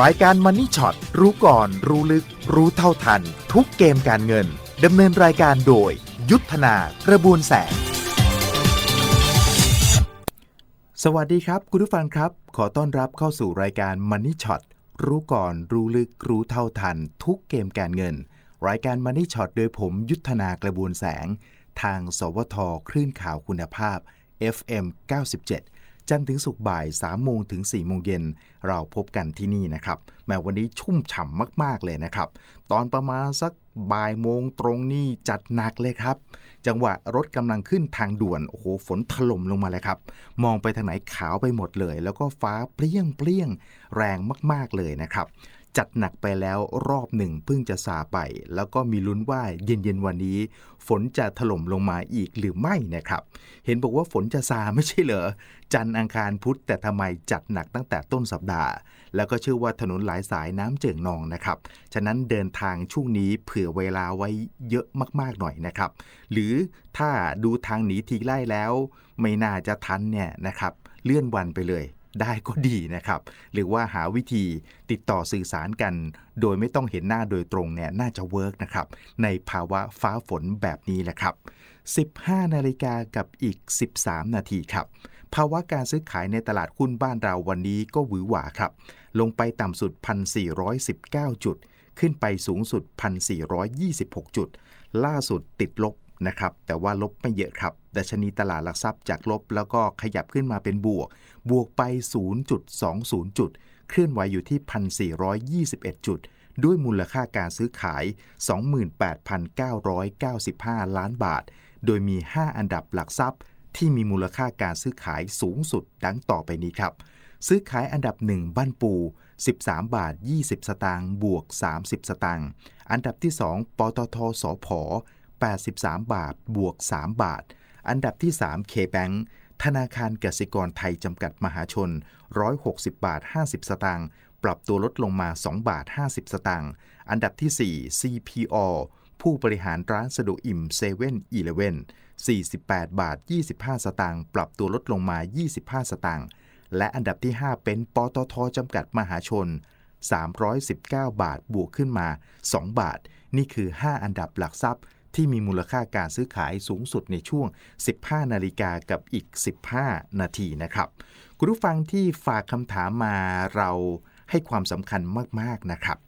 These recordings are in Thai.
รายการ Money Shot รู้ก่อน รู้ลึก รู้เท่าทัน ทุกเกมการเงิน ดำเนินรายการโดย ยุทธนากระบวนแสง สวัสดีครับ คุณผู้ฟังครับ ขอต้อนรับเข้าสู่รายการ Money Shot รู้ก่อน รู้ลึก รู้เท่าทัน ทุกเกมการเงิน รายการ Money Shot โดยผมยุทธนากระบวนแสง ทาง สวทคลื่นข่าวคุณภาพ FM 97 จันทร์ถึงศุกร์บ่าย3โมงถึง4โมงเย็น เราพบกันที่นี่นะครับ แม้วันนี้ชุ่มฉ่ำมาก ๆ เลยนะครับ ตอนประมาณสักบ่ายโมงตรงนี่จัดหนักเลยครับ จังหวะรถกำลังขึ้นทางด่วน โอ้โห ฝนถล่มลงมาเลยครับ มองไปทางไหนขาวไปหมดเลย แล้วก็ฟ้าเปรี้ยงเปรี้ยงแรงมาก ๆ เลยนะครับ จัดหนักไปแล้วรอบหนึ่งเพิ่งจะซาไป แล้วก็มีลุ้นว่าเย็นๆวันนี้ ฝนจะถล่มลงมาอีกหรือไม่นะครับ เห็นบอกว่าฝนจะซาไม่ใช่เหรอ จันทร์อังคารพุธแต่ทำไมจัดหนักตั้งแต่ต้นสัปดาห์ แล้วก็เชื่อว่าถนนหลายสายน้ำเจิ่งนองนะครับ ฉะนั้นเดินทางช่วงนี้เผื่อเวลาไว้เยอะมากๆหน่อยนะครับ หรือถ้าดูทางหนีทีไล่แล้ว ไม่น่าจะทันเนี่ยนะครับ เลื่อนวันไปเลย ได้ก็ดีนะครับ หรือว่าหาวิธีติดต่อสื่อสารกัน โดยไม่ต้องเห็นหน้าโดยตรงเนี่ยน่าจะเวิร์กนะครับ ในภาวะฟ้าฝนแบบนี้แหละครับ 15 นาฬิกากับอีก 13 นาทีครับ ภาวะการซื้อขายในตลาดหุ้นบ้านเราวันนี้ก็หวือหวาครับ ลงไปต่ำสุด 1,419 จุด ขึ้นไปสูงสุด 1,426 จุด ล่าสุดติดลบ นะครับ แต่ว่าลบไม่เยอะครับ ดัชนีตลาดหลักทรัพย์จากลบแล้วก็ขยับขึ้นมาเป็นบวก บวกไป 0.20 จุด เคลื่อนไหวอยู่ที่ 1,421 จุด ด้วยมูลค่าการซื้อขาย 28,995 ล้านบาท โดยมี 5 อันดับหลักทรัพย์ที่มีมูลค่าการซื้อขายสูงสุดดังต่อไปนี้ครับ ซื้อขายอันดับ 1 บ้านปู 13 บาท 20 สตางค์บวก 30 สตางค์ อันดับที่ 2 ปตทสพ 83 บาท บวก 3 บาท อันดับที่ 3 K-Bank ธนาคารกสิกรไทยจำกัดมหาชน 160 บาท 50 สตางค์ ปรับตัวลดลงมา 2 บาท 50 สตางค์ อันดับที่ 4 CPO ผู้บริหารร้านสะดวกอิ่ม7 e เ e ่ e อ48 บาท 25 สตางค์ ปรับตัวลดลงมา 25 สตางค์ และอันดับที่ 5 เป็นปตทจำกัดมหาชน 319 บาท บวกขึ้นมา 2 บาท นี่คือ 5 อันดับหลักทรัพย์ ที่มีมูลค่าการซื้อขายสูงสุดในช่วง 15 นาฬิกากับอีก 15 นาทีนะครับ คุณผู้ฟังที่ฝากคำถามมาเราให้ความสำคัญมาก ๆ นะครับ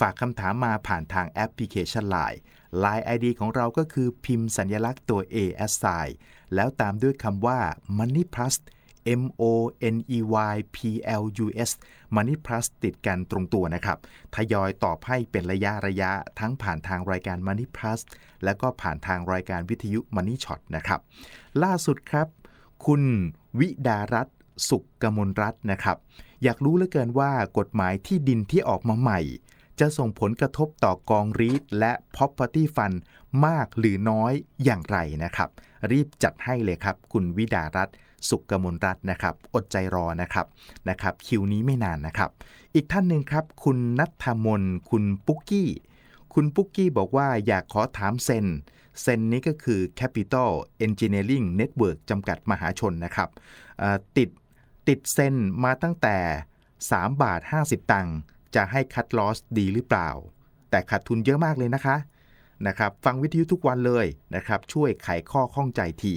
ฝากคำถามมาผ่านทางแอปพลิเคชัน Line Line ID ของเราก็คือพิมพ์สัญลักษณ์ตัว A S I แล้วตามด้วยคำว่า Money Plus M O N E Y P L U S Money Plus ติดกันตรงตัวนะครับ ทยอยตอบให้เป็นระยะระยะทั้งผ่านทางรายการ Money Plus และก็ผ่านทางรายการวิทยุ Money Shot นะครับ ล่าสุดครับ คุณวิดารัตน์สุกกมลรัตน์นะครับ อยากรู้เหลือเกินว่ากฎหมายที่ดินที่ออกมาใหม่ จะส่งผลกระทบต่อกองรีดและ Property Fund มากหรือน้อยอย่างไรนะครับ รีบจัดให้เลยครับ คุณวิดารัตน์ สุกกมลรัตน์นะครับ อดใจรอนะครับนะครับ คิวนี้ไม่นานนะครับ อีกท่านหนึ่งครับ คุณนัทมนคุณปุ๊กกี้ คุณปุ๊กกี้บอกว่าอยากขอถามเซนเซนนี้ก็คือ Capital Engineering Network จำกัดมหาชนนะครับติดติดเซนมาตั้งแต่ 3 บาท 50 ตังค์จะให้คัดลอสดีหรือเปล่า แต่ขาดทุนเยอะมากเลยนะคะนะครับ ฟังวิทยุทุกวันเลยนะครับ ช่วยไขข้อข้องใจที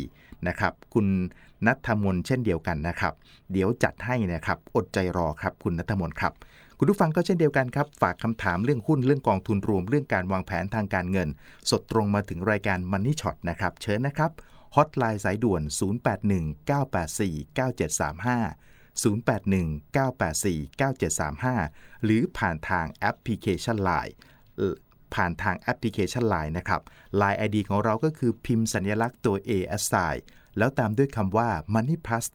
นะครับ คุณ นัทมนเช่นเดียวกันนะครับ เดี๋ยวจัดให้นะครับ อดใจรอครับ คุณนัทมนครับ คุณผู้ฟังก็เช่นเดียวกันครับ ฝากคำถามเรื่องหุ้นเรื่องกองทุนรวมเรื่องการวางแผนทางการเงิน สดตรงมาถึงรายการ Money Shot นะครับ เชิญนะครับฮอตไลน์สายด่วน 0819849735 0819849735 หรือผ่านทางแอปพลิเคชัน Line ผ่านทางแอปพลิเคชัน Line นะครับ Line ID ของเราก็คือพิมพ์สัญลักษณ์ตัว A S I แล้วตามด้วยคำว่า Money Plus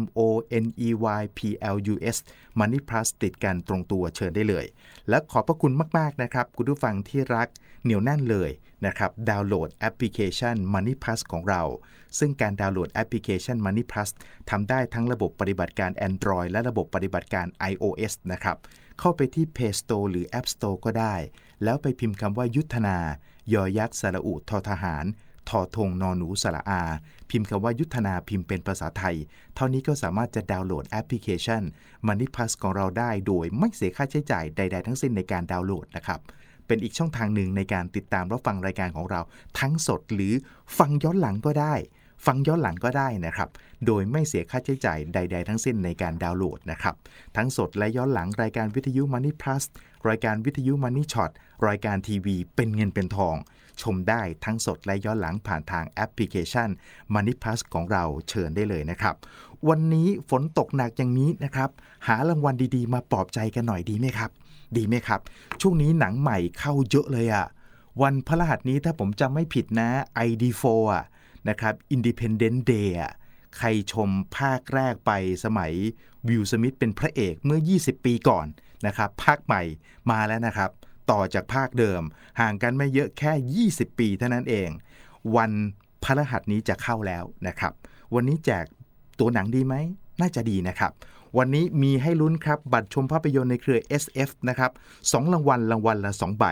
M O N E Y P L U S Money Plus ติดกันตรงตัวเชิญได้เลย และขอบพระคุณมาก ๆ นะครับ คุณผู้ฟังที่รักเหนียวแน่นเลยนะครับดาวน์โหลดแอปพลิเคชัน Money Plus ของเรา ซึ่งการดาวน์โหลดแอปพลิเคชัน Money Plus ทำได้ทั้งระบบปฏิบัติการ Android และระบบปฏิบัติการ iOS นะครับ เข้าไปที่ Play Store หรือ App Store ก็ได้ แล้วไปพิมพ์คำว่ายุทธนายอยักษ์สระอุททหาร ทอทงนอหนูสระอา พิมพ์คำว่ายุทธนาพิมพ์เป็นภาษาไทย เท่านี้ก็สามารถจะดาวน์โหลดแอปพลิเคชัน Money Plus ของเราได้โดยไม่เสียค่าใช้จ่ายใด ๆ ทั้งสิ้นในการดาวน์โหลดนะครับเป็นอีกช่องทางหนึ่งในการติดตามรับฟังรายการของเรา ทั้งสดหรือฟังย้อนหลังก็ได้ ฟังย้อนหลังก็ได้นะครับ โดยไม่เสียค่าใช้จ่ายใด ๆ ทั้งสิ้นในการดาวน์โหลดนะครับ ทั้งสดและย้อนหลังรายการวิทยุ Money Plus รายการวิทยุ Money Shot รายการทีวีเป็นเงินเป็นทอง ชมได้ทั้งสดและย้อนหลังผ่านทางแอปพลิเคชัน Money Plus ของเราเชิญได้เลยนะครับ วันนี้ฝนตกหนักอย่างนี้นะครับ หารางวัลดีๆ มาปลอบใจกันหน่อยดีไหมครับ ดีไหมครับ ช่วงนี้หนังใหม่เข้าเยอะเลยอะวันพฤหัสนี้ถ้าผมจำไม่ผิดนะ ID4 อะนะครับ Independent Day อะใครชมภาคแรกไปสมัยวิลสมิธเป็นพระเอกเมื่อ 20 ปีก่อนนะครับ ภาคใหม่มาแล้วนะครับ ต่อจากภาคเดิม ห่างกันไม่เยอะแค่ 20 ปีเท่านั้นเอง วันพฤหัสนี้จะเข้าแล้วนะครับ วันนี้แจกตัวหนังดีไหม น่าจะดีนะครับ วันนี้มีให้ลุ้นครับ บัตรชมภาพยนตร์ในเครือ SF นะครับสองรางวัลรางวัลละ 2 ใบ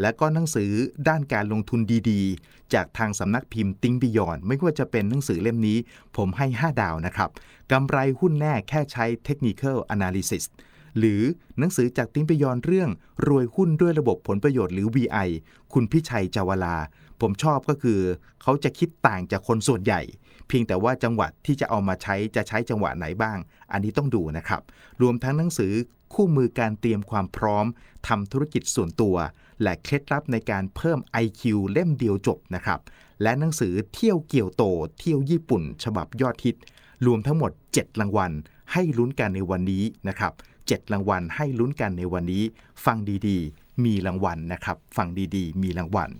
และก็หนังสือด้านการลงทุนดีๆ จากทางสำนักพิมพ์ติ้งบิยอนไม่ว่าจะเป็นหนังสือเล่มนี้ ผมให้ 5 ดาวนะครับกำไรหุ้นแน่แค่ใช้ Technical Analysis หรือหนังสือจากติ้งบิยอนเรื่อง รวยหุ้นด้วยระบบผลประโยชน์หรือ VI คุณพิชัยจาวลา ผมชอบก็คือ เขาจะคิดต่างจากคนส่วนใหญ่ เพียงแต่ว่าจังหวัดที่จะเอามาใช้จะใช้จังหวะไหนบ้าง อันนี้ต้องดูนะครับ รวมทั้งหนังสือคู่มือการเตรียมความพร้อมทำธุรกิจส่วนตัว และเคล็ดลับในการเพิ่ม IQ เล่มเดียวจบนะครับ และหนังสือเที่ยวเกี่ยวโต เที่ยวญี่ปุ่น ฉบับยอดฮิต รวมทั้งหมด 7 รางวัล ให้ลุ้นกันในวันนี้นะครับ 7 รางวัลให้ลุ้นกันในวันนี้ ฟังดีๆ มีรางวัลนะครับ ฟังดีๆ มีรางวัล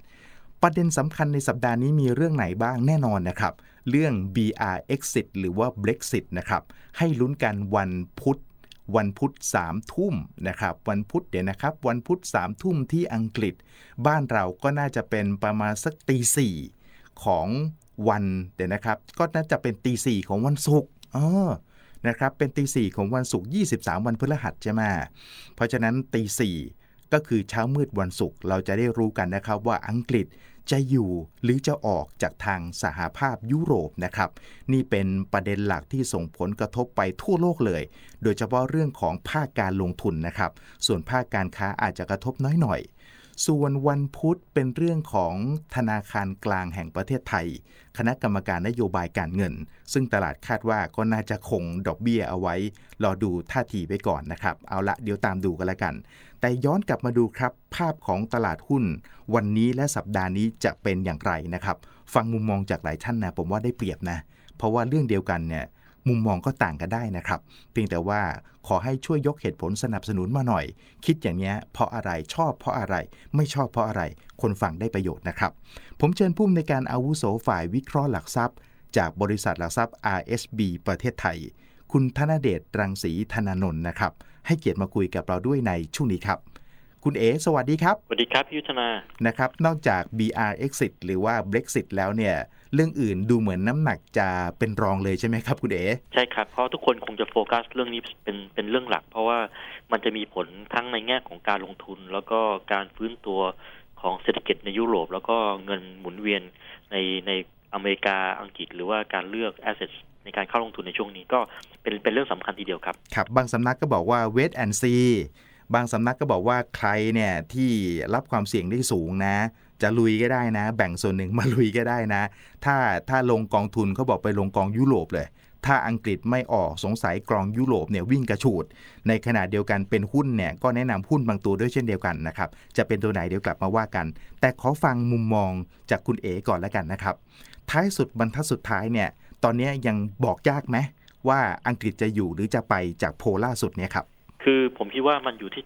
ประเด็นสำคัญในสัปดาห์นี้มีเรื่องไหนบ้างแน่นอนนะครับ เรื่อง BR Exit หรือว่า Brexit นะครับ ให้ลุ้นกันวันพุธวันพุธ3ทุ่มนะครับ วันพุธเดี๋ยวนะครับ วันพุธ3ทุ่มที่อังกฤษ บ้านเราก็น่าจะเป็นประมาณสักตีสี่ของวันเดี๋ยวนะครับ ก็น่าจะเป็นตีสี่ของวันศุกร์เออ นะครับเป็นตีสี่ของวันศุกร์23 วันพฤหัสใช่ไหมเพราะฉะนั้นตีสี่ก็คือเช้ามืดวันศุกร์เราจะได้รู้กันนะครับว่าอังกฤษจะอยู่หรือจะออกจากทางสหภาพยุโรปนะครับ นี่เป็นประเด็นหลักที่ส่งผลกระทบไปทั่วโลกเลย โดยเฉพาะเรื่องของภาคการลงทุนนะครับ ส่วนภาคการค้าอาจจะกระทบน้อยหน่อย ส่วนวันพุธเป็นเรื่องของธนาคารกลางแห่งประเทศไทย คณะกรรมการนโยบายการเงิน ซึ่งตลาดคาดว่าก็น่าจะคงดอกเบี้ยเอาไว้ รอดูท่าทีไว้ก่อนนะครับ เอาละเดี๋ยวตามดูกันแล้วกัน แต่ย้อนกลับมาดูครับ ภาพของตลาดหุ้น วันนี้และสัปดาห์นี้จะเป็นอย่างไรนะครับ ฟังมุมมองจากหลายท่านนะผมว่าได้เปรียบนะ เพราะว่าเรื่องเดียวกันเนี่ย มุมมองก็ต่างกันได้นะครับ เพียงแต่ว่าขอให้ช่วยยกเหตุผลสนับสนุนมาหน่อย คิดอย่างนี้เพราะอะไรชอบเพราะอะไร ไม่ชอบเพราะอะไร คนฟังได้ประโยชน์นะครับ ผมเชิญผู้มในการอาวุโสฝ่ายวิเคราะห์หลักทรัพย์ จากบริษัทหลักทรัพย์ RSB ประเทศไทย คุณธนเดชรังสีธนานนท์นะครับให้เกียรติมาคุยกับเราด้วยในช่วงนี้ครับ คุณเอ๋สวัสดีครับ สวัสดีครับพี่ยุทธนา นะครับ นอกจาก BR Exit หรือว่า Brexit แล้วเนี่ย เรื่องอื่นดูเหมือนน้ำหนักจะเป็นรองเลยใช่ไหมครับคุณเอ๋ใช่ครับ เพราะทุกคนคงจะโฟกัสเรื่องนี้เป็นเป็นเรื่องหลัก เพราะว่ามันจะมีผลทั้งในแง่ของการลงทุน แล้วก็การฟื้นตัวของเศรษฐกิจในยุโรป แล้วก็เงินหมุนเวียนในในอเมริกาอังกฤษ หรือว่าการเลือก assets ในการเข้าลงทุนในช่วงนี้ก็เป็นเป็นเรื่องสำคัญทีเดียวครับ ครับ บางสำนักก็บอกว่า wait and see บางสำนักก็บอกว่าใครเนี่ยที่รับความเสี่ยงได้สูงนะ จะลุยก็ได้นะ แบ่งส่วนหนึ่งมาลุยก็ได้นะ ถ้าถ้าลงกองทุนเขาบอกไปลงกองยุโรปเลย ถ้าอังกฤษไม่ออกสงสัยกองยุโรปเนี่ยวิ่งกระฉูด ในขณะเดียวกันเป็นหุ้นเนี่ยก็แนะนำหุ้นบางตัวด้วยเช่นเดียวกันนะครับจะเป็นตัวไหนเดี๋ยวกลับมาว่ากัน แต่ขอฟังมุมมองจากคุณเอ๋ก่อนแล้วกันนะครับท้ายสุดบรรทัดสุดท้ายเนี่ยตอนนี้ยังบอกยากไหมว่าอังกฤษจะอยู่หรือจะไปจากโพลล่าสุดเนี่ยครับ คือผมคิดว่ามันอยู่ที่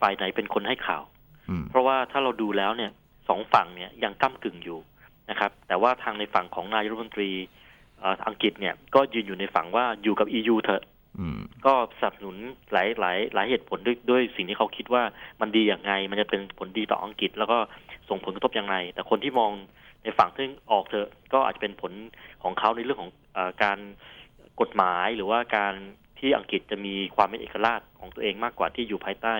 ฝ่ายไหนเป็นคนให้ข่าวอืมเพราะว่าถ้าเราดูแล้วเนี่ยสองฝั่งเนี่ยยังก้ากึ่งอยู่นะครับ แต่ว่าทางในฝั่งของนายรัฐมนตรีเอ่ออังกฤษเนี่ยก็ยืนอยู่ในฝั่งว่าอยู่กับ EU เถอะอืมก็สนับสนุนหลายหลายหลายเหตุผลด้วยด้วยสิ่งที่เขาคิดว่ามันดีอย่างไง มันจะเป็นผลดีต่ออังกฤษ แล้วก็ส่งผลกระทบอย่างไร แต่คนที่มองในฝั่งที่ออกเถอะก็อาจจะเป็นผลของเขาในเรื่องของเออการกฎหมายหรือว่าการ ที่อังกฤษจะมีความเป็นเอกราชของตัวเองมากกว่าที่อยู่ภายใต้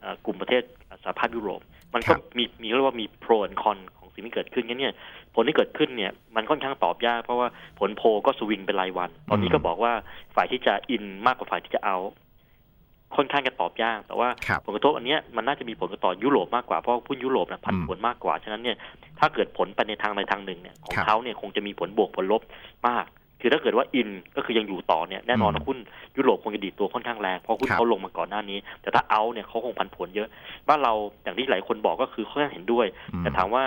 เอ่อกลุ่มประเทศสหภาพยุโรป มันครัก็บมีมีเรียกว่ามี pro and con ของสิ่งที่เกิดขึ้นงั้นเนี่ยผลที่เกิดขึ้นเนี่ยมันค่อนข้างตอบยากเพราะว่าผลโพลก็สวิงเป็นรายวัน ตอนนี้ก็บอกว่าฝ่ายที่จะอินมากกว่าฝ่ายที่จะเอาค่อนข้างจะตอบยาก แต่ว่าครับผลกระทบอันเนี้ยมันน่าจะมีผลกระทบต่อยุโรปมากกว่าเพราะว่าหุ้นยุโรปนะผันผวนมากกว่า ฉะนั้นเนี่ยถ้าเกิดผลไปในทางใดทางหนึ่งเนี่ยของครับเขาเนี่ยคงจะมีผลบวกผลลบมาก คือถ้าเกิดว่าอินก็คือยังอยู่ต่อเนี่ยแน่นอนอืมว่าหุ้นยุโรปคงจะดีดตัวค่อนข้างแรงเพราะหุ้นครับเขาลงมาก่อนหน้านี้ แต่ถ้าเอาเนี่ยเขาคงผันผวนเยอะ บ้านเราอย่างที่หลายคนบอกก็คือเขายังเห็นด้วยอืมแต่ถามว่า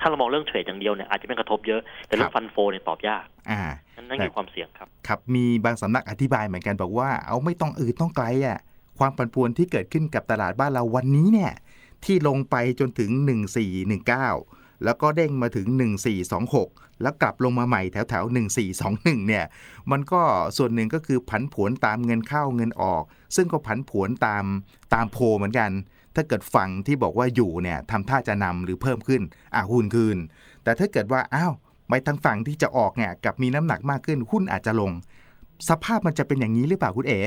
ถ้าเรามองเรื่องเทรดอย่างเดียวเนี่ยอาจจะไม่กระทบเยอะ แต่เรื่อครังบฟันโฟเนี่ยตอบยากอ่านั่นนั่นแต่คือความเสี่ยงครับ ครับมีบางสำนักอธิบายเหมือนกันบอกว่าเอาไม่ต้องอื่นต้องไกลอะความผันผวนที่เกิดขึ้นกับตลาดบ้านเราวันนี้เนี่ยที่ลงไปจนถึง 1419 แล้วก็เด้งมาถึง 1426 แล้วกลับลงมาใหม่แถวแถว1421 เนี่ย มันก็ส่วนหนึ่งก็คือผันผวนตามเงินเข้าเงินออก ซึ่งก็ผันผวนตามตามโพลเหมือนกัน ถ้าเกิดฝั่งที่บอกว่าอยู่เนี่ยทำท่าจะนำหรือเพิ่มขึ้นอะหุ้นคืนแต่ถ้าเกิดว่าอ้าวไปทางฝั่งที่จะออกเนี่ยกลับมีน้ำหนักมากขึ้นหุ้นอาจจะลง สภาพมันจะเป็นอย่างนี้หรือเปล่าคุณเอ๋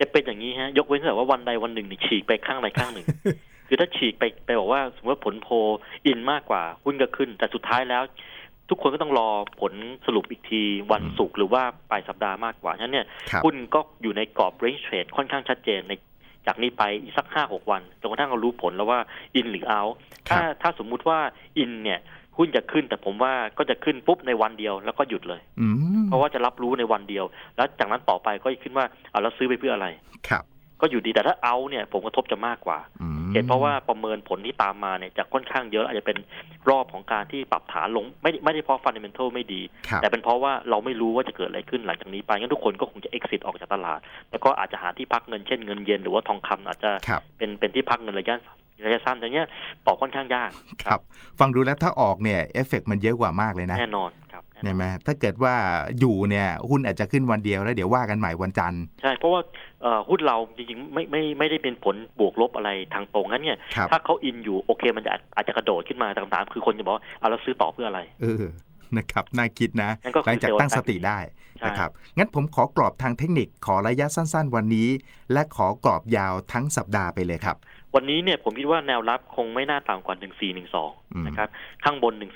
จะเป็นอย่างนี้ฮะ ยกเว้นแต่ว่าวันใดวันหนึ่งนี่ฉีกไปข้างใดข้างหนึ่ง คือถ้าฉีกไปไปบอกว่าสมมติว่าผลโพลอินมากกว่าหุ้นก็ขึ้น แต่สุดท้ายแล้ว ทุกคนก็ต้องรอผลสรุปอีกทีวันศุกร์หรือว่าปลายสัปดาห์มากกว่าฉะนั้นเนี่ยครับหุ้นก็อยู่ในกรอบ range trade ค่อนข้างชัดเจนในจากนี้ไปอีกสักห้าหกวันจนกระทั่งเรารู้ผลแล้วว่าอินหรือเอาครัถ้าบถ้าสมมุติว่าอินเนี่ยหุ้นจะขึ้นแต่ผมว่าก็จะขึ้นปุ๊บในวันเดียวแล้วก็หยุดเลยอืมเพราะว่าจะรับรู้ในวันเดียว แล้วจากนั้นต่อไปก็จะขึ้นว่าเอาแล้วซื้อไปเพื่ออะไรครับ ก็อยู่ดีแต่ถ้าเอาเนี่ยผลกระทบจะมากกว่าอืมเหตุเพราะว่าประเมินผลที่ตามมาเนี่ยจะค่อนข้างเยอะอาจจะเป็นรอบของการที่ปรับฐานลง ไม่ไม่ได้เพราะฟันเดเมนทัลไม่ดีครับแต่เป็นเพราะว่าเราไม่รู้ว่าจะเกิดอะไรขึ้นหลังจากนี้ไปงั้นทุกคนก็คงจะ exit ออกจากตลาด แล้วก็อาจจะหาที่พักเงินเช่นเงินเยนหรือว่าทองคำอาจจะครับเป็นเป็นที่พักเงินระยะระยะสั้นแต่เนี้ยตอบค่อนข้างยากครับ ฟังดูแล้วถ้าออกเนี่ยเอฟเฟกมันเยอะกว่ามากเลยนะ แน่นอนครับแน่นอน ใช่ไหมถ้าเกิดว่าอยู่เนี่ยหุ้นอาจจะขึ้นวันเดียวแล้วเดี๋ยวว่ากันใหม่วันจันทร์ใช่เพราะว่าเอ่อหุ้นเราจริงๆไม่ไม่ไม่ได้เป็นผลบวกลบอะไรทางตรงงั้นเนี่ยครับถ้าเขาอินอยู่โอเคมันจะอาจจะกระโดดขึ้นมาแต่คำถามคือคนจะบอกว่าเอาแล้วซื้อต่อเพื่ออะไร เออนะครับน่าคิดนะงั้นก็คือหลังจากตั้งสติได้ใช่นะครับงั้นผมขอกรอบทางเทคนิคขอระยะสั้น ๆ วันนี้ และขอกรอบยาวทั้งสัปดาห์ไปเลยครับวันนี้เนี่ยผมคิดว่าแนวรับคงไม่น่าต่ำกว่าอืม1412 นะครับ ข้างบน 1432ค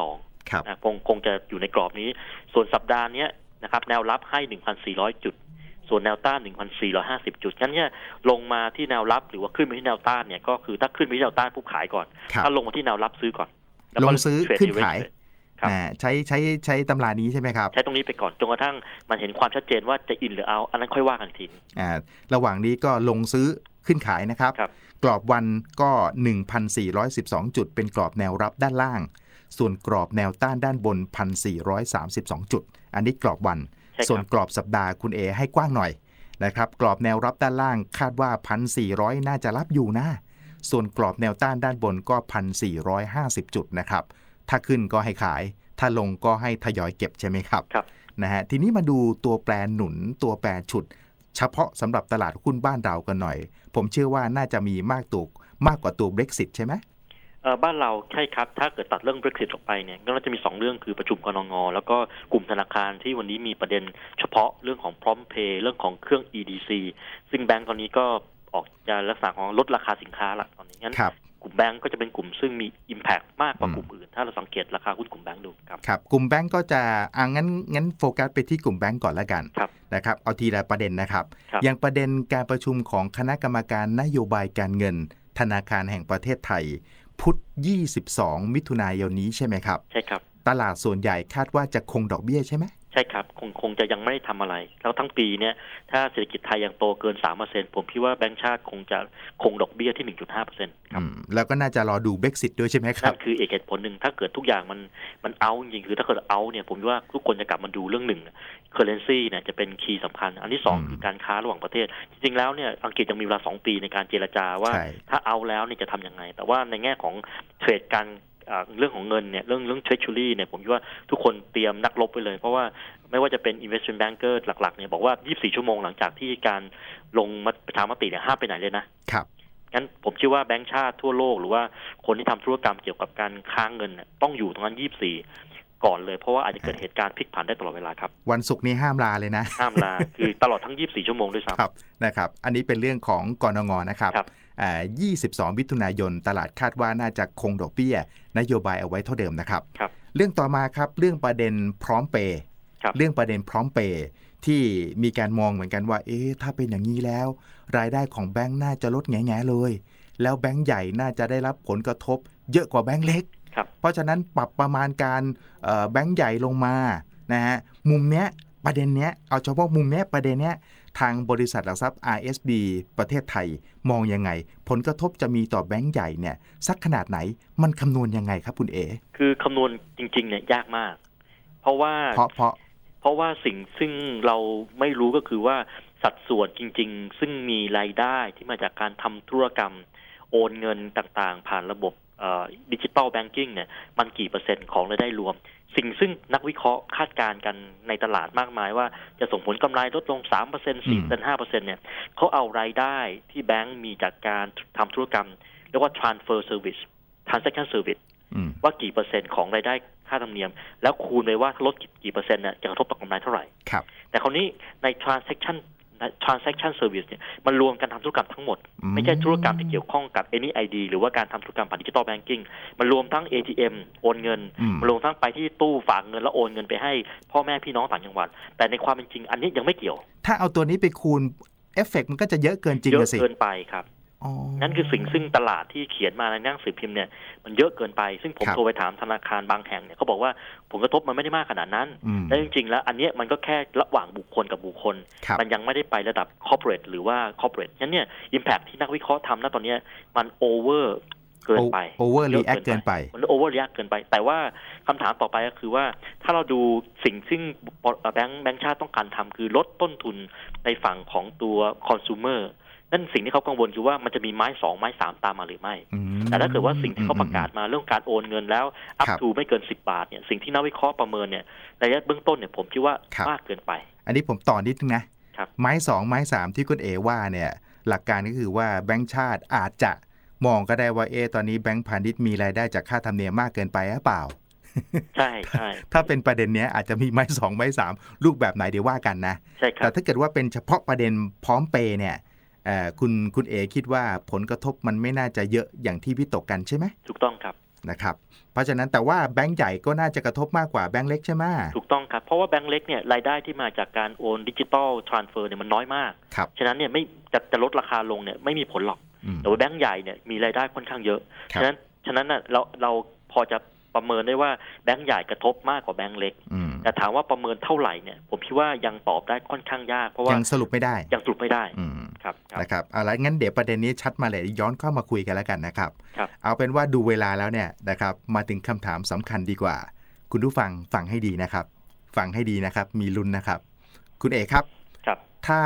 รับ นะคงคงจะอยู่ในกรอบนี้ ส่วนสัปดาห์เนี้ยนะครับ แนวรับให้ 1,400 จุด ส่วนแนวต้าน 1,450 จุดงั้นเนี่ยลงมาที่แนวรับหรือว่าขึ้นไปที่แนวต้านเนี่ยก็คือถ้าขึ้นไปที่แนวต้านปุ๊บขายก่อนครับถ้าลงมาที่แนวรับซื้อก่อนแวลก็งซื้อเทรดขึ้นใน range ขาย trade ครับอ่าใช้ใช้ใช้ตำรานี้ใช่ไหมครับ ใช้ตรงนี้ไปก่อนจนกระทั่งมันเห็นความชัดเจนว่าจะอินหรือเอา อันนั้นค่อยว่ากันอีกทีอ่าระหว่างนี้ก็ลงซื้อขึ้นขายนะครับครับกรอบวันก็ 1,412 จุดเป็นกรอบแนวรับด้านล่าง ส่วนกรอบแนวต้านด้านบน 1,432 จุด อันนี้กรอบวันใช่ครับส่วนกรอบสัปดาห์คุณเอให้กว้างหน่อยนะครับ กรอบแนวรับด้านล่างคาดว่า 1,400 น่าจะรับอยู่นะ ส่วนกรอบแนวต้านด้านบนก็ 1,450 จุดนะครับ ถ้าขึ้นก็ให้ขาย ถ้าลงก็ให้ทยอยเก็บใช่ไหมครับครับนะฮะ ทีนี้มาดูตัวแปรหนุนตัวแปรฉุด เฉพาะสำหรับตลาดหุ้นบ้านเรากันหน่อย ผมเชื่อว่าน่าจะมีมากตัวมากกว่าตัว Brexit ใช่ไหมเอ่อ บ้านเราใช่ครับ ถ้าเกิดตัดเรื่อง Brexit ออกไปเนี่ยก็จะมีสองเรื่องคือประชุมกรงงแล้วก็กลุ่มธนาคารที่วันนี้มีประเด็นเฉพาะเรื่องของ Prompt Pay เรื่องของเครื่อง EDC ซึ่งแบงก์ตอนนี้ก็ออกจะลักษณะของลดราคาสินค้าละตอนนี้งั้นครับกลุ่มแบงก์ก็จะเป็นกลุ่มซึ่งมี Impact มากกว่าอืมกลุ่มอื่น ถ้าเราสังเกตราคาหุ้นกลุ่มแบงก์ดูครับครับกลุ่มแบงก์ก็จะอ่างั้นงั้นโฟกัสไปที่กลุ่มแบงก์ก่อนละกันครับนะครับเอาทีละประเด็นนะครับครับอย่างประเด็นการประชุมของคณะกรรมการนโยบายการเงิน ธนาคารแห่งประเทศไทย พุธ22 มิถุนายนนี้ใช่ไหมครับ ใช่ครับ ตลาดส่วนใหญ่คาดว่าจะคงดอกเบี้ยใช่ไหม ใช่ครับคงคงจะยังไม่ได้ทำอะไร แล้วทั้งปีเนี่ยถ้าเศรษฐกิจไทยยังโตเกิน3%ผมคิดว่าแบงก์ชาติคงจะคงดอกเบี้ยที่1.5%ครับอืมแล้วก็น่าจะรอดู Brexit ด้วยใช่ไหมครันั่บนคือเอกเหตุผลหนึ่งถ้าเกิดทุกอย่างมันมันเอาจริงๆคือถ้าเกิดเอาเนี่ยผมว่าทุกคนจะกลับมาดูเรื่องหนึ่งเคอร์เรนซีเนี่ยจะเป็นคีย์สำคัญ อันที่สองอืมคือการค้าระหว่างประเทศ จริงๆแล้วเนี่ยอังกฤษยังมีเวลาสองปีในการเจรจาว่าใช่ถ้าเอาแล้วเนี่ยจะทำยังไง แต่ว่าในแง่ของเทรดการอ่า เรื่องของเงินเนี่ยเรื่องเรื่องเทร s u r y เนี่ยผมคิดว่าทุกคนเตรียมนักลบไปเลย เพราะว่าไม่ว่าจะเป็น investment banker หลักๆเนี่ยบอกว่า 24 ชั่วโมงหลังจากที่การลงมติประชามติเนี่ยห้ามไปไหนเลยนะครับงั้นผมเชื่อว่าแบงก์ชาติทั่วโลกหรือว่าคนที่ทำธุรกรรมเกี่ยวกับการค้างเงินเนี่ยต้องอยู่ตรงนั้น 24ก่อนเลยเพราะว่าอาจจะเกิดเหตุการณ์พลิกผันได้ตลอดเวลาครับ วันศุกร์นี้ห้ามลาเลยนะ ห้ามลา คือตลอดทั้ง 24 ชั่วโมงด้วยซ้ำครับนะครับ อันนี้เป็นเรื่องของกรงงนะครับครับอ่า 22มิถุนายน ตลาดคาดว่าน่าจะคงดอกเบี้ย นโยบายเอาไว้เท่าเดิมนะครับครับเรื่องต่อมาครับเรื่องประเด็นพร้อมเปย์ครับเรื่องประเด็นพร้อมเปย์ที่มีการมองเหมือนกันว่า เอ๊ะถ้าเป็นอย่างนี้แล้ว รายได้ของแบงค์น่าจะลดแง่ๆเลย แล้วแบงค์ใหญ่น่าจะได้รับผลกระทบ เยอะกว่าแบงค์เล็กครับเพราะฉะนั้นปรับประมาณการเอ่อแบงค์ใหญ่ลงมานะฮะมุมเนี้ยประเด็นเนี้ยเอาเฉพาะมุมเนี้ยประเด็นเนี้ย ทางบริษัทหลักทรัพย์ RSB ประเทศไทยมองยังไง ผลกระทบจะมีต่อแบงค์ใหญ่เนี่ยสักขนาดไหนมันคำนวณยังไงครับคุณเอ คือคำนวณจริงๆเนี่ยยากมาก เพราะว่าเพราะเพราะเพราะว่าสิ่งซึ่งเราไม่รู้ก็คือว่าสัดส่วนจริง ๆ ซึ่งมีรายได้ที่มาจากการทำธุรกรรม โอนเงินต่างๆ ผ่านระบบดิจิตอลแบงกิ้งเนี่ยมันกี่เปอร์เซ็นต์ของรายได้รวม สิ่งซึ่งนักวิเคราะห์คาดการณ์กันในตลาดมากมายว่าจะส่งผลกำไรลดลง 3% 4% 5%เนี่ยเขาเอารายได้ที่แบงก์มีจากการทำธุรกรรมเรียกว่า transfer service transaction service อืมว่ากี่เปอร์เซ็นต์ของรายได้ค่าธรรมเนียม แล้วคูณไปว่าลดกี่เปอร์เซ็นต์เนี่ยจะกระทบต่อกำไรเท่าไหร่ครับแต่คราวนี้ใน transaction transaction service เนี่ยมันรวมการทำธุรกรรมทั้งหมด ไม่ใช่ธุรกรรมที่เกี่ยวข้องกับ any ID หรือว่าการทำธุรกรรมผ่านดิจิตอลแบงกิ้งมันรวมทั้ง ATM โอนเงินอืมมันรวมทั้งไปที่ตู้ฝากเงินแล้วโอนเงินไปให้ พ่อแม่พี่น้องต่างจังหวัด แต่ในความเป็นจริงอันนี้ยังไม่เกี่ยว ถ้าเอาตัวนี้ไปคูณเอฟเฟกมันก็จะเยอะเกินจริงเยอะอะสิเกินไปครับอ๋อ นั่นคือสิ่งซึ่งตลาดที่เขียนมาในหนังสือพิมพ์เนี่ยมันเยอะเกินไป ซึ่งผมครับโทรไปถามธนาคารบางแห่งเนี่ยเขาบอกว่าผลกระทบมันไม่ได้มากขนาดนั้นอืมและจริงๆ แล้ว อันเนี้ยมันก็แค่ระหว่างบุคคลกับบุคคลครับมันยังไม่ได้ไประดับ corporate หรือว่า corporate ฉะนั้นเนี่ย impact ที่นักวิเคราะห์ทำณตอนเนี้ยมัน over เกินไปโอเวอร์รีแอคเกินไป มัน over react เกินไป แต่ว่าคำถามต่อไปก็คือว่าถ้าเราดูสิ่งซึ่งแบงค์แบงค์ชาติต้องการทำคือลดต้นทุนในฝั่งของตัว consumer นั่ นสิ่งที่เขากังวลคือว่ามันจะมีไม้สองไม้สามตามมาหรือไม่อืมแต่ถ้าเกิดว่าสิ่งที่เขาประกาศมาเรื่องการโอนเงินแล้ว up ครับ to ไม่เกิน10บาทเนี่ยสิ่งที่นักวิเคราะห์ประเมินเนี่ยระยะเบื้องต้นเนี่ยผมคิดว่าครับมากเกินไป อันนี้ผมต่อนิดนึงนะครับไม้สองไม้สามที่คุณเอว่าเนี่ยหลักการก็คือว่าแบงก์ชาติอาจจะมองก็ได้ว่าเอะตอนนี้แบงก์พาณิชย์มีรายได้จากค่าธรรมเนียมมากเกินไปหรือเปล่าใช่ใช่ถ้าเป็นประเด็นเนี้ยอาจจะมีไม้สองไม้สามรูปแบบไหนเดี๋ยวว่ากันนะใช่ครัแต่บถ้าเกิดว่าเป็นเฉพาะประเด็นพร้อมเปย์เนี่ยเอ่อ คุณคุณเอคิดว่าผลกระทบมันไม่น่าจะเยอะอย่างที่วิตกกันใช่ไหมถูกต้องครับนะครับเพราะฉะนั้นแต่ว่าแบงก์ใหญ่ก็น่าจะกระทบมากกว่าแบงก์เล็กใช่ไหมถูกต้องครับ เพราะว่าแบงก์เล็กเนี่ยรายได้ที่มาจากการโอนดิจิตอลทรานเฟอร์เนี่ยมันน้อยมากครับฉะนั้นเนี่ยไม่จะจะลดราคาลงเนี่ยไม่มีผลหรอกอืมแต่ว่าแบงก์ใหญ่เนี่ยมีรายได้ค่อนข้างเยอะครับฉะนั้นฉะนั้นน่ะเราเราพอจะประเมินได้ว่าแบงก์ใหญ่กระทบมากกว่าแบงก์เล็กอืมแต่ถามว่าประเมินเท่าไหร่เนี่ยผมคิดว่ายังตอบได้ค่อนข้างยากเพราะว่ายังสรุปไม่ได้ยังสรุปไม่ได้อืม ครับครับนะครับเอาละงั้นเดี๋ยวประเด็นนี้ชัดมาเลยย้อนเข้ามาคุยกันแล้วกันนะครับครับเอาเป็นว่าดูเวลาแล้วเนี่ยนะครับมาถึงคำถามสำคัญดีกว่า คุณผู้ฟังฟังให้ดีนะครับ ฟังให้ดีนะครับ มีลุ้นนะครับ คุณเอกครับครับ ถ้า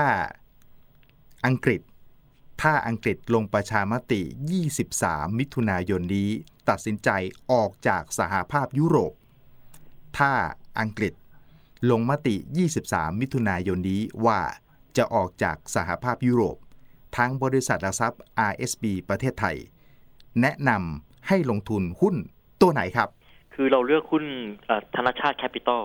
อังกฤษ ถ้าอังกฤษลงประชามติ 23 มิถุนายนนี้ ตัดสินใจออกจากสหภาพยุโรป ถ้าอังกฤษลงมติ 23 มิถุนายนนี้ว่า จะออกจากสหภาพยุโรปทางบริษัทหลักทรัพย์ RSB ประเทศไทย แนะนำให้ลงทุนหุ้นตัวไหนครับ คือเราเลือกหุ้นเอ่อธนาชาติแคปิตอล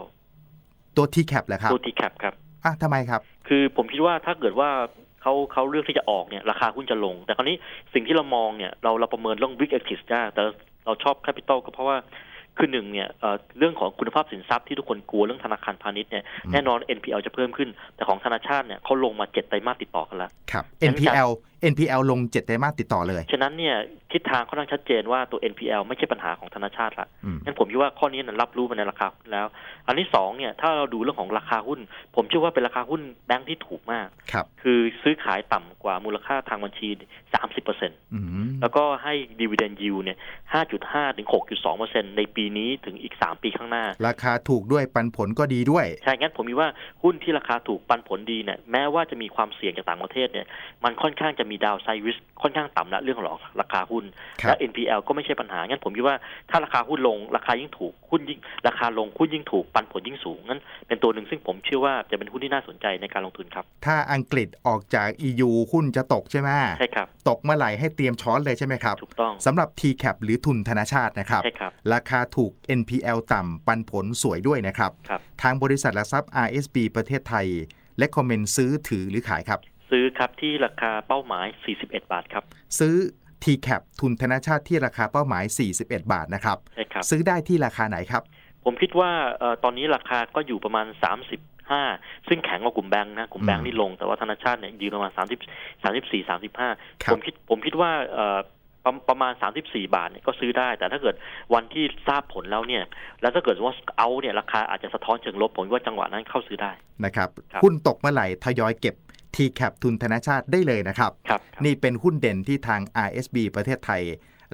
ตัว TCAP เหรอครับ ตัวทีแคปครับอะทำไมครับ คือผมคิดว่าถ้าเกิดว่าเขาเขาเลือกที่จะออกเนี่ยราคาหุ้นจะลง แต่คราวนี้สิ่งที่เรามองเนี่ยเราเราประเมินเรื่อง Big Exit ได้แต่เราชอบแคปิตอลก็เพราะว่า คือหนึ่งเนี่ยเอ่อเรื่องของคุณภาพสินทรัพย์ที่ทุกคนกลัวเรื่องธนาคารพาณิชย์เนี่ยอืมแน่นอน NPL จะเพิ่มขึ้น แต่ของธนาชาติเนี่ยเขาลงมาเจ็ดไตรมาสติดต่อกันแล้วครับงั้น NPL NPL ลง7ไตรมาสติดต่อเลย ฉะนั้นเนี่ยทิศทางค่อนข้างชัดเจนว่าตัว NPL ไม่ใช่ปัญหาของธนาชาติละอืมงั้นผมคิดว่าข้อนี้นะรับรู้มาในราคาหุ้นแล้ว อันที่สองเนี่ยถ้าเราดูเรื่องของราคาหุ้น ผมเชื่อว่าเป็นราคาหุ้นแบงค์ที่ถูกมากครับคือซื้อขายต่ำกว่ามูลค่าทางบัญชี 30เปอร์เซ็นต์อืมแล้วก็ให้ดีเวเดนยิวเนี่ย5.5ถึง6.2เปอร์เซ็นต์ในปีนี้ถึงอีก 3 ปีข้างหน้า ราคาถูกด้วยปันผลก็ดีด้วย ใช่งั้นผมมีว่าหุ้นที่ราคาถูกปันผลดีเนี่ยแม้ว่าจะมีความเสี่ยงจากต่างประเทศเนี่ยมันค่อนข้างจะมีดาวไซริสค่อนข้างต่ำละเรื่องของราคาหุ้นครัและบ NPL ก็ไม่ใช่ปัญหา งั้นผมคิดว่าถ้าราคาหุ้นลงราคายิ่งถูกหุ้นยิ่งราคาลงหุ้นยิ่งถูกปันผลยิ่งสูงงั้นเป็นตัวหนึ่งซึ่งผมเชื่อว่าจะเป็นหุ้นที่น่าสนใจในการลงทุนครับ ถ้าอังกฤษออกจาก EU หุ้นจะตกใช่ไหมใช่ครับตกเมื่อไหร่ให้เตรียมช้อนเลยใช่ไหมครับถูกต้องสำหรับ TCAP หรือทุนธนาชาตินะครับใช่ครับราคาถูก NPL ต่ำปันผลสวยด้วยนะครับครับทางบริษัทหลักทรัพย์ RSB ประเทศไทยและคอมเมนต์ซื้อถือหรือขายครับ ซื้อครับที่ราคาเป้าหมาย 41 บาทครับ ซื้อ TCAP ทุนธนาชาติที่ราคาเป้าหมาย 41 บาทนะครับ ใช่ครับ ซื้อได้ที่ราคาไหนครับ ผมคิดว่าเอ่อตอนนี้ราคาก็อยู่ประมาณ 35 ซึ่งแข็งกว่ากลุ่มแบงค์นะ กลุ่มแบงค์นี่ลง แต่ว่าธนาชาติเนี่ยยืนประมาณ 30 34 35ครับผมคิดผมคิดว่าเอ่อประประมาณ 34 บาทเนี่ยก็ซื้อได้ แต่ถ้าเกิดวันที่ทราบผลแล้วเนี่ย แล้วถ้าเกิดว่าเอาเนี่ยราคาอาจจะสะท้อนเชิงลบผมว่าจังหวะนั้นเข้าซื้อได้นะครับครับหุ้นตกเมื่อไหร่ทยอยเก็บ TCAP ทุนธนาชาติได้เลยนะครับครับนี่เป็นหุ้นเด่นที่ทาง RSB ประเทศไทย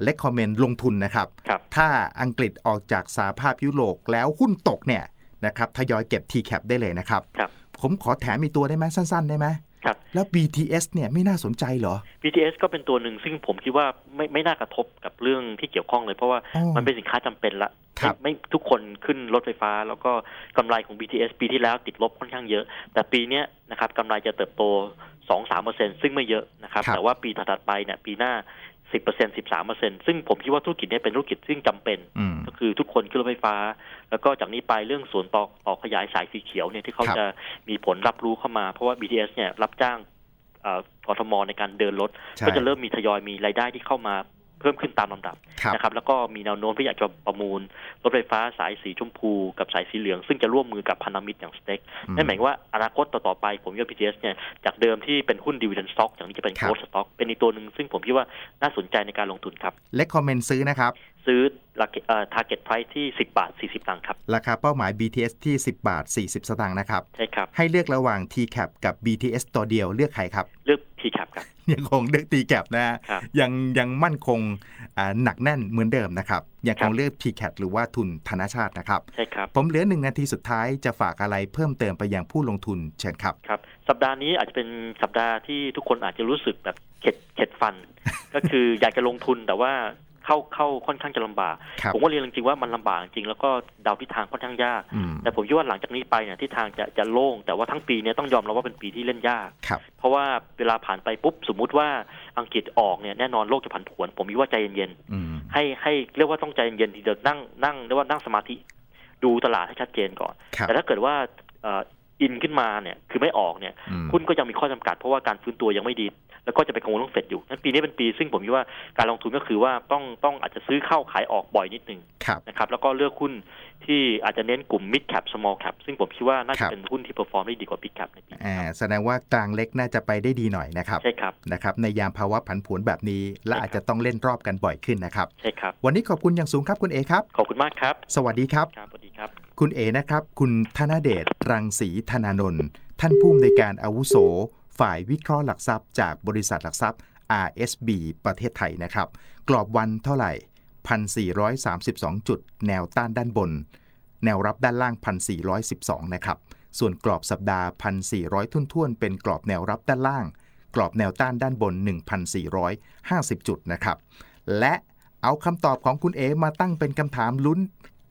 และคอมเมนต์ลงทุนนะครับครับถ้าอังกฤษออกจากสหภาพยุโรปแล้วหุ้นตกเนี่ยนะครับทยอยเก็บ TCAP ได้เลยนะครับครับผมขอแถมอีกตัวได้ไหมสั้น ๆ ได้ไหม ครับแล้ว BTS เนี่ยไม่น่าสนใจเหรอ BTS ก็เป็นตัวหนึ่งซึ่งผมคิดว่าไม่ไม่น่ากระทบกับเรื่องที่เกี่ยวข้องเลย เพราะว่าอ๋อมันเป็นสินค้าจำเป็นละครับไม่ไม่ทุกคนขึ้นรถไฟฟ้า แล้วก็กำไรของ BTS ปีที่แล้วติดลบค่อนข้างเยอะ แต่ปีเนี้ยนะครับกำไรจะเติบโต 2-3%ซึ่งไม่เยอะนะครับครับแต่ว่าปีถัดๆไปเนี่ยปีหน้า 10% 13%ซึ่งผมคิดว่าธุรกิจเนี้เป็นธุรกิจซึ่งจำเป็นอืมก็คือทุกคนขึ้นรถไฟฟ้า แล้วก็จากนี้ไปเรื่องส่วนต่อต่อขยายสายสีเขียวเนี่ยที่เขาครับจะมีผลรับรู้เข้ามา เพราะว่า BTS เนี่ยรับจ้างเอ่อกทมในการเดินรถใช่ก็จะเริ่มมีทยอยมีรายได้ที่เข้ามา เพิ่มขึ้นตามลำดับครับนะครับแล้วก็มีแนวโน้มที่อยากจะประมูลรถไฟฟ้าสายสีชมพูกับสายสีเหลือง ซึ่งจะร่วมมือกับพันธมิตรอย่างสเต็กอืมนั่นหมายความว่าอนาคตต่อๆไปผมว่า BTS เนี่ยจากเดิมที่เป็นหุ้นดิว i เดนสต็อกจากนี้จะเป็นครับโกลด์สต็อกเป็นอีกตัวหนึ่งซึ่งผมคิดว่าน่าสนใจในการลงทุนครับและคอมเมนต์ซื้อนะครับซื้อราคาเอ่อ target price ที่ 10 บาท 40ตังค์ครับ ราคาเป้าหมาย BTS ที่ 10 บาท 40 สตางค์นะครับ ใช่ครับ ให้เลือกระหว่าง TCAP กับ BTS ตัวเดียวเลือกใครครับ เลือก TCAP ครับ ยังคงเลือก TCAP นะฮะครับยังยังมั่นคงอ่าหนักแน่นเหมือนเดิมนะครับ ยังคครังบเลือก TCAP หรือว่าทุนธนาชาตินะครับ ใช่ครับ ผมเหลือหนึ่งนาทีสุดท้ายจะฝากอะไรเพิ่มเติมไปยังผู้ลงทุนเชิญครับ ครับ สัปดาห์นี้อาจจะเป็นสัปดาห์ที่ทุกคนอาจจะรู้สึกแบบเข็ดเข็ดฟัน ก็คืออยากจะลงทุนแต่ว่า เข้าเข้าค่อนข้างจะลำบากครับผมว่าเรียนจริงๆว่ามันลำบากจริงแล้วก็เดาทิศทางค่อนข้างยากอืมแต่ผมคิดว่าหลังจากนี้ไปเนี่ยทิศทางจะจะโล่ง แต่ว่าทั้งปีเนี้ต้องยอมรับว่าเป็นปีที่เล่นยากครับเพราะว่าเวลาผ่านไปปุ๊บสมมุติว่าอังกฤษออกเนี่ยแน่นอนโลกจะผันผวน ผมคิดว่าใจเย็นอืมๆให้ให้เรียกว่าต้องใจเย็นๆทีเดียวนั่งนั่งเรียกว่านั่งสมาธิ ดูตลาดให้ชัดเจนก่อนครับแต่ถ้าเกิดว่าเอ่ออินขึ้นมาเนี่ยคือไม่ออกเนี่ยอืมหุ้นก็ยังมีข้อจำกัดเพราะว่าการฟื้นตัวยังไม่ดี แล้วก็จะไปกังวลเรื่องเฟดอยู่นั้นปีนี้เป็นปี ซึ่งผมคิดว่าการลงทุนก็คือว่าต้องต้องอาจจะซื้อเข้าขายออกบ่อยนิดนึงครับนะครับแล้วก็เลือกหุ้นที่อาจจะเน้นกลุ่ม mid cap small cap ซึ่งผมคิดว่าน่าครัจะบเป็นหุ้นที่ perform ได้ดีกว่า big cap ในปีนี้อ่าแสดงว่ากลางเล็กน่าจะไปได้ดีหน่อยนะครับใช่ครับนะครับในยามภาวะผันผวนแบบนี้และใช่ครับอาจจะต้องเล่นรอบกันบ่อยขึ้นนะครับใช่ครับวันนี้ขอบคุณอย่างสูงครับคุณเอครับขอบคุณมากครับ สวัสดีครับครับสวัสดีครับ คุณเอนะครับ คุณธนเดชรังสีธนานนท์ท่านผู้อำนวยการอาวุโส ฝ่ายวิเคราะห์หลักทรัพย์ จากบริษัทหลักทรัพย์ RSB ประเทศไทยนะครับ กรอบวันเท่าไหร่ 1,432 จุด แนวต้านด้านบน แนวรับด้านล่าง 1,412 นะครับ ส่วนกรอบสัปดาห์ 1,400 ทุ่นท่วนๆเป็นกรอบแนวรับด้านล่าง กรอบแนวต้านด้านบน 1,450 จุดนะครับ และเอาคำตอบของคุณเอมาตั้งเป็นคำถามลุ้น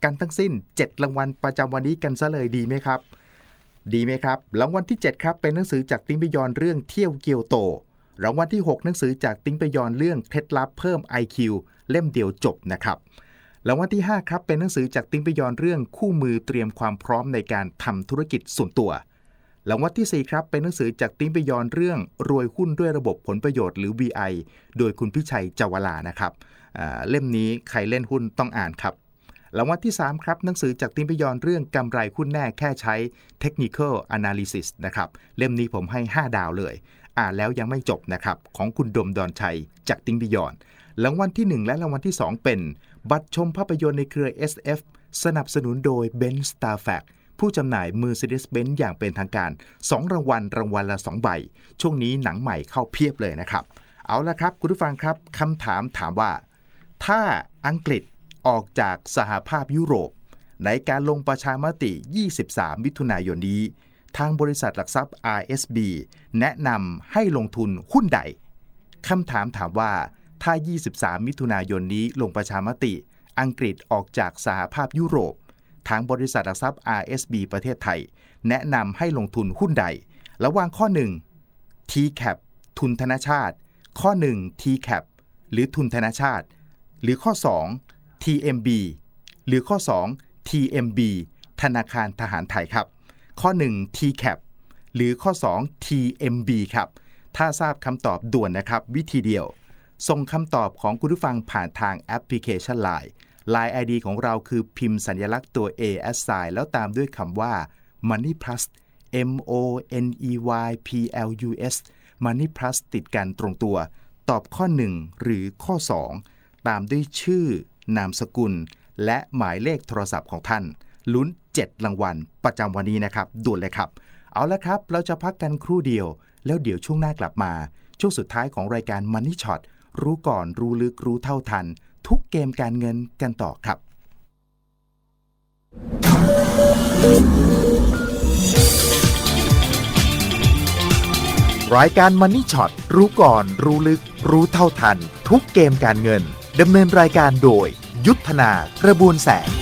กันทั้งสิ้น 7 รางวัลประจำวันนี้กันซะเลยดีไหมครับ ดีไหมครับ รางวัลที่ 7 ครับ เป็นหนังสือจากติ้งไปยอนเรื่องเที่ยวเกียวโต รางวัลที่ 6 หนังสือจากติ้งไปยอนเรื่องเคล็ดลับเพิ่ม IQ เล่มเดียวจบนะครับรางวัลที่ 5 ครับเป็นหนังสือจากติ้งไปยอนเรื่องคู่มือเตรียมความพร้อมในการทำธุรกิจส่วนตัวรางวัลที่ 4 ครับ เป็นหนังสือจากติ้งไปยอนเรื่องรวยหุ้นด้วยระบบผลประโยชน์หรือ VI โดยคุณพิชัยจวลานะครับเล่มนี้ใครเล่นหุ้นต้องอ่านครับ รางวัลที่ 3 ครับ หนังสือจากติมพยอนเรื่องกำไรหุ้นแน่แค่ใช้ Technical Analysis นะครับ เล่มนี้ผมให้ 5 ดาวเลย อ่านแล้วยังไม่จบนะครับ ของคุณดมดอนชัยจากติมพยอนรางวัลที่ 1 และรางวัลที่ 2 เป็น บัตรชมภาพยนตร์ในเครือ SF สนับสนุนโดย Ben Star f a c ผู้จำหน่าย Mercedes-Benz อย่างเป็นทางการ 2 รางวัลรางวัลละ 2 ใบ ช่วงนี้หนังใหม่เข้าเพียบเลยนะครับ เอาละครับ คุณผู้ฟังครับคำถามถามว่า ถ้าอังกฤษ ออกจากสหภาพยุโรป ในการลงประชามติ 23 มิถุนายนนี้ ทางบริษัทหลักทรัพย์ RSB แนะนำให้ลงทุนหุ้นใดคำถามถามว่าถ้า 23 มิถุนายนนี้ลงประชามติ อังกฤษออกจากสหภาพยุโรป ทางบริษัทหลักทรัพย์ RSB ประเทศไทย แนะนำให้ลงทุนหุ้นใด ระหว่างข้อ 1 TCAP ทุนธนชาติ ข้อ 1 TCAP หรือทุนธนชาติ หรือข้อ 2 TMB หรือข้อ 2 TMB ธนาคารทหารไทยครับ ข้อ 1 TCAP หรือข้อ 2 TMB ครับ ถ้าทราบคำตอบด่วนนะครับ วิธีเดียว ส่งคำตอบของคุณผู้ฟังผ่านทางแอปพลิเคชัน Line Line ID ของเราคือพิมพ์สัญลักษณ์ตัว A as sign แล้วตามด้วยคำว่า Money Plus M O N E Y P L U S Money Plus ติดกันตรงตัว ตอบข้อ 1 หรือข้อ 2 ตามด้วยชื่อ นามสกุล และหมายเลขโทรศัพท์ของท่าน ลุ้น 7 รางวัล ประจำวันนี้นะครับด่วนเลยครับ เอาละครับ เราจะพักกันครู่เดียว แล้วเดี๋ยวช่วงหน้ากลับมา ช่วงสุดท้ายของรายการ Money Shot รู้ก่อนรู้ลึกรู้เท่าทัน ทุกเกมการเงินกันต่อครับ รายการ Money Shot รู้ก่อน รู้ลึก รู้เท่าทัน ทุกเกมการเงินดำเนินรายการโดย ยุทธนากระบวนแสง